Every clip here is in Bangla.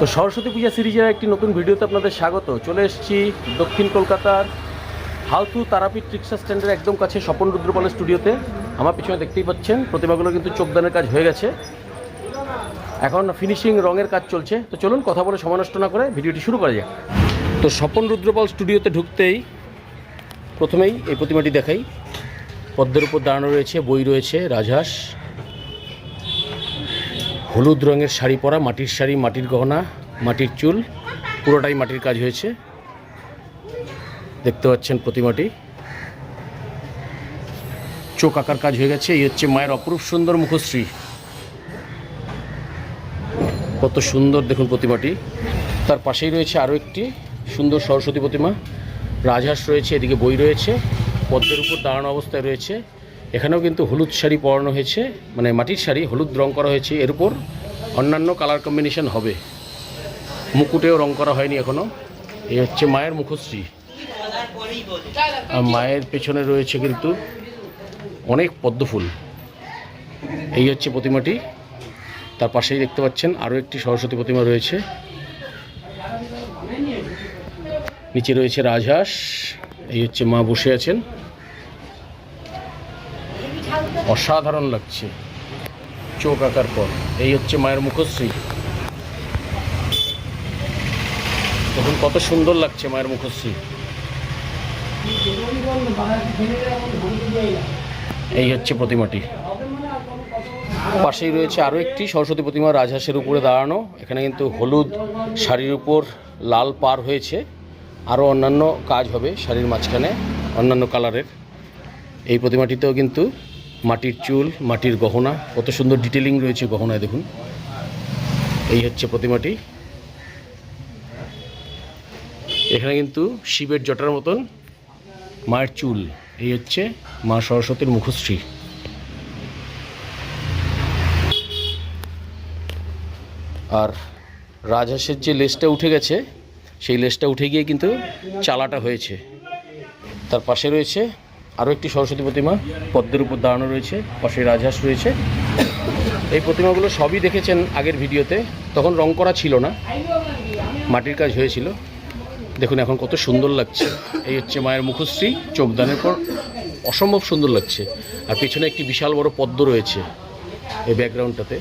তো সরস্বতী পূজা সিরিজের একটি নতুন ভিডিওতে আপনাদের স্বাগত। চলে এসেছি দক্ষিণ কলকাতার হালতু তারাপীঠ রিক্সা স্ট্যান্ডের একদম কাছে স্বপন রুদ্রপালের স্টুডিওতে। আমার পিছনে দেখতেই পাচ্ছেন, প্রতিমাগুলো কিন্তু চোখদানের কাজ হয়ে গেছে। এখন ফিনিশিং রঙের কাজ চলছে। তো চলুন কথা বলে সময় নষ্ট না করে ভিডিওটি শুরু করা যাক। তো স্বপন রুদ্রপাল স্টুডিওতে ঢুকতেই প্রথমেই এই প্রতিমাটি দেখাই। পদ্মের উপর দাঁড়ানো রয়েছে, বই রয়েছে, রাজহাঁস। হলুদ রঙের শাড়ি পরা, মাটির শাড়ি, মাটির গহনা, মাটির চুল, পুরোটাই মাটির কাজ হয়েছে। দেখতে পাচ্ছেন প্রতিমাটি। চোখ আঁকার কাজ হয়ে গেছে, এই হচ্ছে মায়ের অপরূপ সুন্দর মুখশ্রী। কত সুন্দর দেখুন প্রতিমাটি। তার পাশেই রয়েছে আরও একটি সুন্দর সরস্বতী প্রতিমা। রাজহাঁস রয়েছে, এদিকে বই রয়েছে, পদ্মের উপর দাঁড়ানো অবস্থায় রয়েছে। এখানেও কিন্তু হলুদ শাড়ি পরানো হয়েছে মানে মাটির শাড়ি, হলুদ রং করা হয়েছে। এর উপর অন্যান্য কালার কম্বিনেশন হবে। মুকুটেও রং করা হয়নি এখনও এই হচ্ছে মায়ের মুখশ্রী। আর মায়ের পেছনে রয়েছে কিন্তু অনেক পদ্মফুল এই হচ্ছে প্রতিমাটি। তার পাশেই দেখতে পাচ্ছেন আরও একটি সরস্বতী প্রতিমা রয়েছে। নিচে রয়েছে রাজহাঁস। এই হচ্ছে মা বসে আছেন। অসাধারণ লাগছে। চোখ আঁকার পর। এই হচ্ছে মায়ের মুখশ্রী। দেখুন কত সুন্দর লাগছে মায়ের মুখশ্রী। এই হচ্ছে প্রতিমাটি। পাশেই রয়েছে আরও একটি সরস্বতী প্রতিমা রাজহাঁসের উপরে দাঁড়ানো। এখানে কিন্তু হলুদ শাড়ির উপর লাল পার হয়েছে। আরও অন্যান্য কাজ হবে শাড়ির মাঝখানে, অন্যান্য কালারের। এই প্রতিমাটিতেও কিন্তু মাটির চুল, মাটির গহনা, কত সুন্দর ডিটেলিং রয়েছে গহনায় দেখুন। এই হচ্ছে প্রতিমাটি। এখানে কিন্তু শিবের জটার মতন মায়ের চুল। এই হচ্ছে মা সরস্বতীর মুখশ্রী। আর রাজহাঁসের যে লেজটা উঠে গেছে, সেই লেজটা উঠে গিয়ে কিন্তু চালাটা হয়েছে। তার পাশে রয়েছে আরও একটি সরস্বতী প্রতিমা, পদ্মের উপর দাঁড়ানো রয়েছে, পাশে রাজহাঁস রয়েছে। এই প্রতিমাগুলো সবই দেখেছেন আগের ভিডিওতে। তখন রং করা ছিল না, মাটির কাজ হয়েছিল। দেখুন এখন কত সুন্দর লাগছে। এই হচ্ছে মায়ের মুখশ্রী চোখদানের পর অসম্ভব সুন্দর লাগছে। আর পেছনে একটি বিশাল বড় পদ্ম রয়েছে এই ব্যাকগ্রাউন্ডটাতে।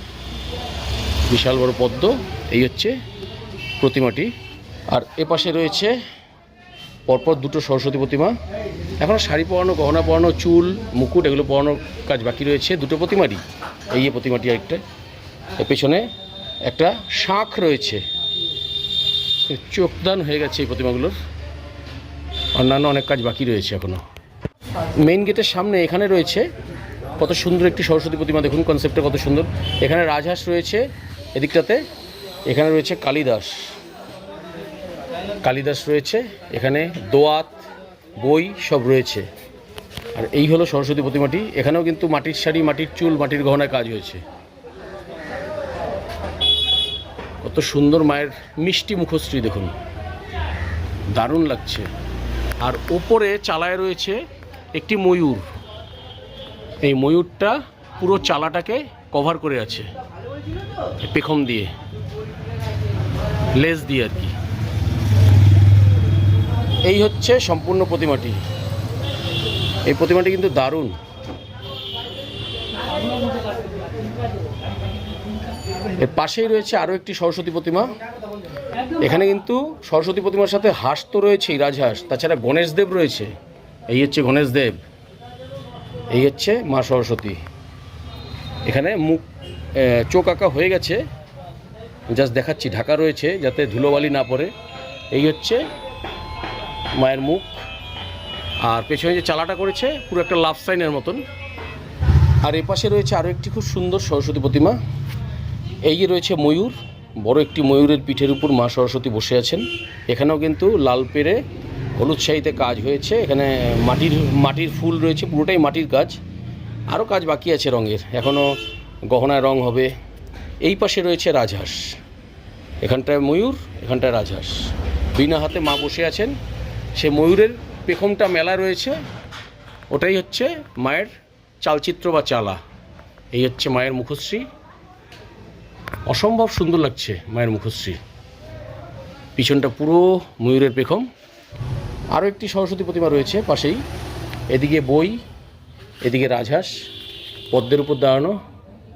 বিশাল বড় পদ্ম, এই হচ্ছে প্রতিমাটি। আর এ পাশে রয়েছে পরপর দুটো সরস্বতী প্রতিমা। এখনও শাড়ি পরানো, গহনা পরানো, চুল, মুকুট এগুলো পরানোর কাজ বাকি রয়েছে। দুটো প্রতিমারই। এই প্রতিমাটি একটা পেছনে একটা শাঁখ রয়েছে। চোখদান হয়ে গেছে এই প্রতিমাগুলোর। অন্যান্য অনেক কাজ বাকি রয়েছে এখনও মেইন গেটের সামনে এখানে রয়েছে কত সুন্দর একটি সরস্বতী প্রতিমা। দেখুন কনসেপ্টটা কত সুন্দর। এখানে রাজহাঁস রয়েছে। এদিকটাতে এখানে রয়েছে কালিদাস। কালিদাস রয়েছে, এখানে দোয়াত, বই সব রয়েছে। আর এই হলো সরস্বতী প্রতিমাটি, এখানেও কিন্তু মাটির শাড়ি, মাটির চুল, মাটির গহনায় কাজ হয়েছে। কত সুন্দর মায়ের মিষ্টি মুখশ্রী দেখুন। দারুণ লাগছে। আর ওপরে চালায় রয়েছে একটি ময়ূর। এই ময়ূরটা পুরো চালাটাকে কভার করে আছে, পেখম দিয়ে লেজ দিয়ে আর কি। এই হচ্ছে সম্পূর্ণ প্রতিমাটি। এই প্রতিমাটি কিন্তু দারুণ। এর পাশেই রয়েছে আরও একটি সরস্বতী প্রতিমা। এখানে কিন্তু সরস্বতী প্রতিমার সাথে হাঁস তো রয়েছেই, রাজহাঁস। তাছাড়া গণেশ দেব রয়েছে। এই হচ্ছে গণেশ দেব। এই হচ্ছে মা সরস্বতী। এখানে মুখ চোখ আঁকা হয়ে গেছে। জাস্ট দেখাচ্ছি, ঢাকা রয়েছে যাতে ধুলোবালি না পড়ে। এই হচ্ছে মায়ের মুখ। আর পেছনে যে চালাটা করেছে, পুরো একটা লাভ সাইনের মতন। আর এপাশে রয়েছে আরও একটি খুব সুন্দর সরস্বতী প্রতিমা। এই যে রয়েছে ময়ূর, বড় একটি ময়ূরের পিঠের উপর মা সরস্বতী বসে আছেন। এখানেও কিন্তু লাল পেরে হলুদ কাজ হয়েছে। এখানে মাটির মাটির ফুল রয়েছে, পুরোটাই মাটির কাজ। আরও কাজ বাকি আছে রঙের। এখনও গহনায় রং হবে। এই পাশে রয়েছে রাজহাঁস। এখানটায় ময়ূর, এখানটায় রাজহাঁস। বিনা হাতে মা বসে আছেন। সে ময়ূরের পেখমটা মেলা রয়েছে। ওটাই হচ্ছে মায়ের চালচিত্র বা চালা। এই হচ্ছে মায়ের মুখশ্রী। অসম্ভব সুন্দর লাগছে মায়ের মুখশ্রী। পিছনটা পুরো ময়ূরের পেখম। আরও একটি সরস্বতী প্রতিমা রয়েছে পাশেই। এদিকে বই, এদিকে রাজহাঁস, পদ্মের উপর দাঁড়ানো।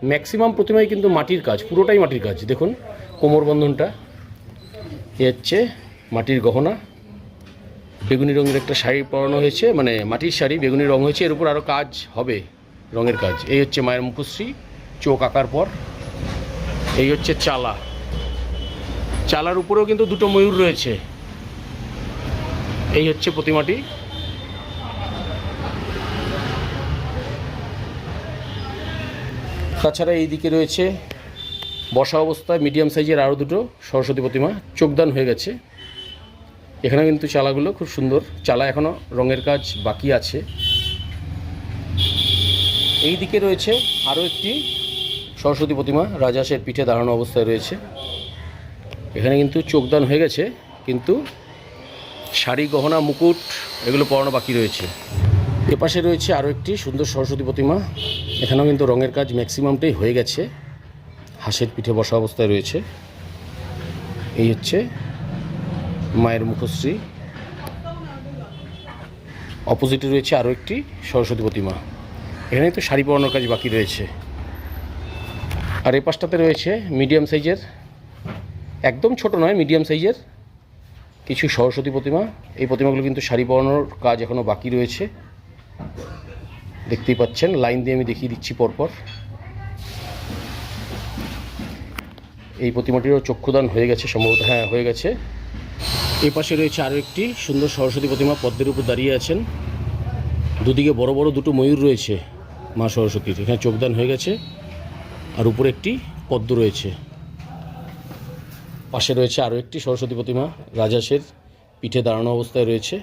ম্যাক্সিমাম প্রতিমাই কিন্তু মাটির কাজ, পুরোটাই মাটির কাজ। দেখুন কোমর বন্ধনটা এ হচ্ছে মাটির গহনা। বেগুনি রঙের একটা শাড়ি পরানো হয়েছে মানে মাটির শাড়ি, বেগুনি রং হয়েছে, এর উপর আরও কাজ হবে, রঙের কাজ। এই হচ্ছে মায়ের মুখশ্রী, চোখ আঁকার পর। এই হচ্ছে চালা। চালার উপরেও কিন্তু দুটো ময়ূর রয়েছে। এই হচ্ছে প্রতিমাটি। তাছাড়া এই দিকে রয়েছে, বসা অবস্থায় মিডিয়াম সাইজের আরও দুটো সরস্বতী প্রতিমা। চোখদান হয়ে গেছে। এখানে কিন্তু চালাগুলো খুব সুন্দর। চালা এখনও রঙের কাজ বাকি আছে। এই দিকে রয়েছে আরও একটি সরস্বতী প্রতিমা। রাজাসের পিঠে দাঁড়ানো অবস্থায় রয়েছে। এখানে কিন্তু চোখদান হয়ে গেছে, কিন্তু শাড়ি, গহনা, মুকুট এগুলো পরানো বাকি রয়েছে। এপাশে রয়েছে আরও একটি সুন্দর সরস্বতী প্রতিমা। এখানেও কিন্তু রঙের কাজ ম্যাক্সিমামটাই হয়ে গেছে। হাঁসের পিঠে বসা অবস্থায় রয়েছে। এই হচ্ছে মায়ের মুখশ্রী। অপোজিটে রয়েছে আরও একটি সরস্বতী প্রতিমা। এখানে তো শাড়ি পরানোর কাজ বাকি রয়েছে। আর এই পাশটাতে রয়েছে মিডিয়াম সাইজের, একদম ছোট নয়, মিডিয়াম সাইজের কিছু সরস্বতী প্রতিমা। এই প্রতিমাগুলো কিন্তু শাড়ি পরানোর কাজ এখনও বাকি রয়েছে। দেখতেই পাচ্ছেন, লাইন দিয়ে আমি দেখিয়ে দিচ্ছি পরপর। এই প্রতিমাটিরও চক্ষুদান হয়ে গেছে, সম্ভবত হ্যাঁ হয়ে গেছে। এই পাশে রয়েছে আরও একটি সুন্দর সরস্বতী প্রতিমা পদ্মের উপর দাঁড়িয়ে আছেন। দুদিকে বড় বড় দুটো ময়ূর রয়েছে মা সরস্বতীর। এখানে চোখদান হয়ে গেছে। আর উপরে একটি পদ্ম রয়েছে। পাশে রয়েছে আরও একটি সরস্বতী প্রতিমা। রাজাসের পিঠে দাঁড়ানো অবস্থায় রয়েছে।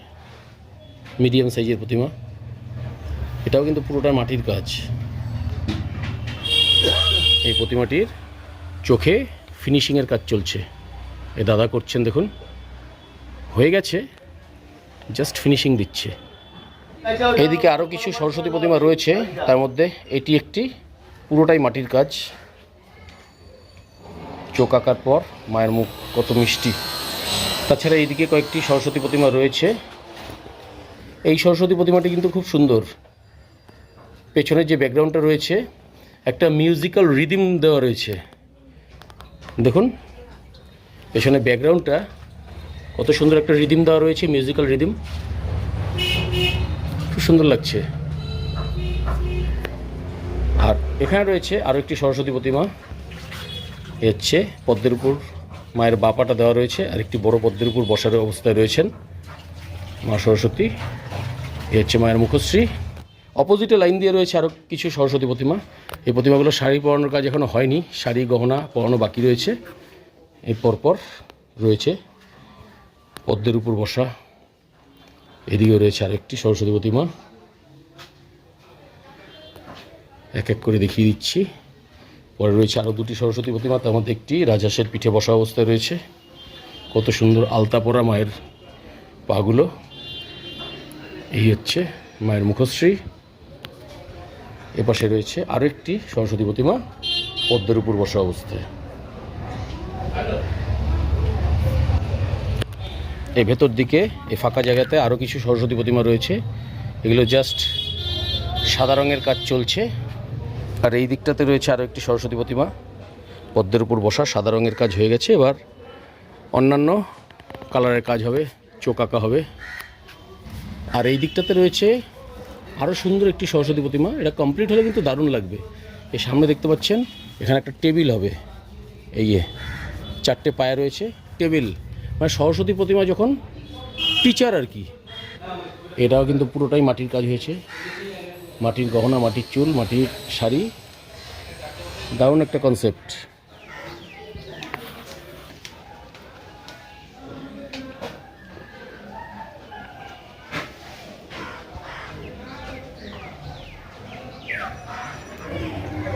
মিডিয়াম সাইজের প্রতিমা। এটাও কিন্তু পুরোটা মাটির কাজ। এই প্রতিমাটির চোখে ফিনিশিংয়ের কাজ চলছে। এ দাদা করছেন দেখুন। হয়ে গেছে জাস্ট ফিনিশিং দিচ্ছে। এইদিকে আরও কিছু সরস্বতী প্রতিমা রয়েছে, তার মধ্যে এটি একটি পুরোটাই মাটির কাজ। চোখ আঁকার পর, মায়ের মুখ কত মিষ্টি। তাছাড়া এইদিকে কয়েকটি সরস্বতী প্রতিমা রয়েছে। এই সরস্বতী প্রতিমাটি কিন্তু খুব সুন্দর। পেছনের যে ব্যাকগ্রাউন্ডটা রয়েছে, একটা মিউজিক্যাল রিদিম দেওয়া রয়েছে। দেখুন পেছনে ব্যাকগ্রাউন্ডটা কত সুন্দর একটা রিদিম দেওয়া রয়েছে মিউজিক্যাল রিদিম খুব সুন্দর লাগছে। আর এখানে রয়েছে আরও একটি সরস্বতী প্রতিমা। এ হচ্ছে পদ্মের উপর মায়ের বাপাটা দেওয়া রয়েছে, আর একটি বড় পদ্মের উপর বসার অবস্থায় রয়েছেন মা সরস্বতী। এ হচ্ছে মায়ের মুখশ্রী। অপোজিটে লাইন দিয়ে রয়েছে আরও কিছু সরস্বতী প্রতিমা। এই প্রতিমাগুলো শাড়ি পরানোর কাজ এখনও হয়নি, শাড়ি, গহনা পরানো বাকি রয়েছে। এই পরপর রয়েছে। পদ্মের উপর বসা। এদিকেও রয়েছে আরেকটি সরস্বতী প্রতিমা। এক এক করে দেখিয়ে দিচ্ছি। পরে রয়েছে আরও দুটি সরস্বতী প্রতিমা, তার মধ্যে একটি রাজহাঁসের পিঠে বসা অবস্থায় রয়েছে। কত সুন্দর আলতা পরা মায়ের পাগুলো। এই হচ্ছে মায়ের মুখশ্রী। এপাশে রয়েছে আরও একটি সরস্বতী প্রতিমা, পদ্মের উপর বসা অবস্থায়। এই ভেতর দিকে, এই ফাঁকা জায়গাতে আরও কিছু সরস্বতী প্রতিমা রয়েছে। এগুলো জাস্ট সাদা রঙের কাজ চলছে। আর এই দিকটাতে রয়েছে আরও একটি সরস্বতী প্রতিমা। পদ্মের উপর বসা সাদা রঙের কাজ হয়ে গেছে। এবার অন্যান্য কালারের কাজ হবে, চোখ আঁকা হবে। আর এই দিকটাতে রয়েছে আরও সুন্দর একটি সরস্বতী প্রতিমা। এটা কমপ্লিট হলে কিন্তু দারুণ লাগবে। এই সামনে দেখতে পাচ্ছেন, এখানে একটা টেবিল হবে। এই চারটে পায়া রয়েছে। টেবিল মানে সরস্বতী প্রতিমা যখন টিচার আর কি, এটাও কিন্তু পুরোটাই মাটির কাজ হয়েছে। মাটির গহনা, মাটির চুল, মাটির শাড়ি, দারুণ একটা কনসেপ্ট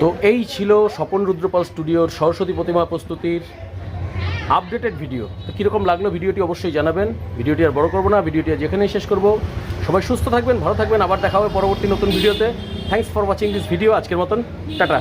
তো এই ছিল স্বপন রুদ্রপাল স্টুডিওর সরস্বতী প্রতিমা প্রস্তুতির আপডেটেড ভিডিও। তো কীরকম লাগল ভিডিওটি অবশ্যই জানাবেন। ভিডিওটি আর বড় করব না, ভিডিওটি আর যেখানেই শেষ করব। সবাই সুস্থ থাকবেন, ভালো থাকবেন, আবার দেখা হবে পরবর্তী নতুন ভিডিওতে। Thanks for watching this video আজকের মতন, টাটা।